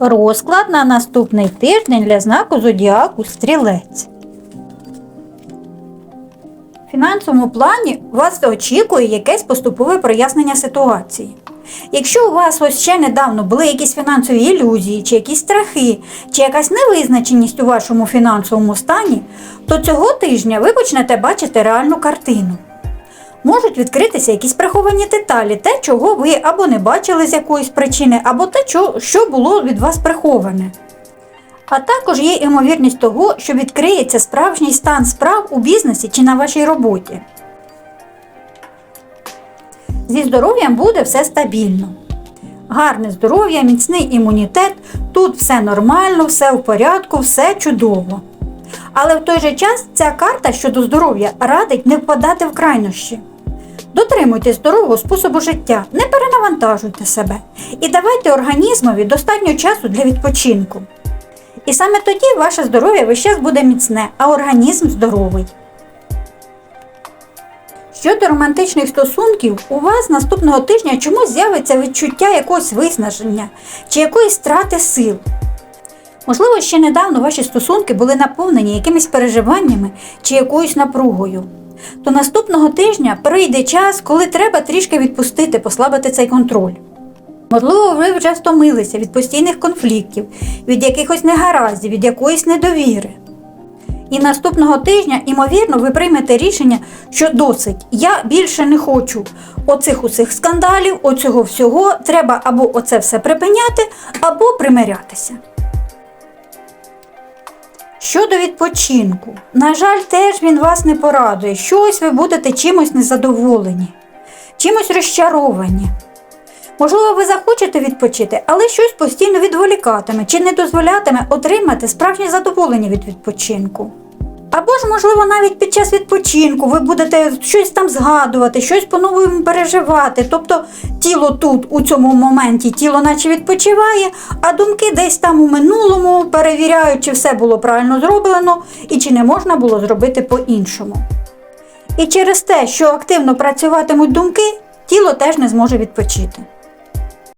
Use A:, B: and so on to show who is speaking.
A: Розклад на наступний тиждень для знаку зодіаку стрілець. В фінансовому плані вас очікує якесь поступове прояснення ситуації. Якщо у вас ось ще недавно були якісь фінансові ілюзії, чи якісь страхи, чи якась невизначеність у вашому фінансовому стані, то цього тижня ви почнете бачити реальну картину. Можуть відкритися якісь приховані деталі, те, чого ви або не бачили з якоїсь причини, або те, що було від вас приховане. А також є ймовірність того, що відкриється справжній стан справ у бізнесі чи на вашій роботі. Зі здоров'ям буде все стабільно. Гарне здоров'я, міцний імунітет, тут все нормально, все в порядку, все чудово. Але в той же час ця карта щодо здоров'я радить не впадати в крайнощі. Дотримуйтесь здорового способу життя, не перенавантажуйте себе і давайте організмові достатньо часу для відпочинку. І саме тоді ваше здоров'я весь час буде міцне, а організм здоровий. Щодо романтичних стосунків, у вас наступного тижня чомусь з'явиться відчуття якогось виснаження чи якоїсь страти сил. Можливо, ще недавно ваші стосунки були наповнені якимись переживаннями чи якоюсь напругою. То наступного тижня прийде час, коли треба трішки відпустити, послабити цей контроль. Можливо, ви вже втомилися від постійних конфліктів, від якихось негараздів, від якоїсь недовіри. І наступного тижня, ймовірно, ви приймете рішення, що досить, я більше не хочу оцих усіх скандалів, оцього всього, треба або оце все припиняти, або примирятися. Щодо відпочинку, на жаль, теж він вас не порадує. Щось ви будете чимось незадоволені, чимось розчаровані. Можливо, ви захочете відпочити, але щось постійно відволікатиме чи не дозволятиме отримати справжнє задоволення від відпочинку. Або ж, можливо, навіть під час відпочинку ви будете щось там згадувати, щось по-новому переживати. Тобто тіло тут, у цьому моменті, тіло наче відпочиває, а думки десь там у минулому перевіряють, чи все було правильно зроблено і чи не можна було зробити по-іншому. І через те, що активно працюватимуть думки, тіло теж не зможе відпочити.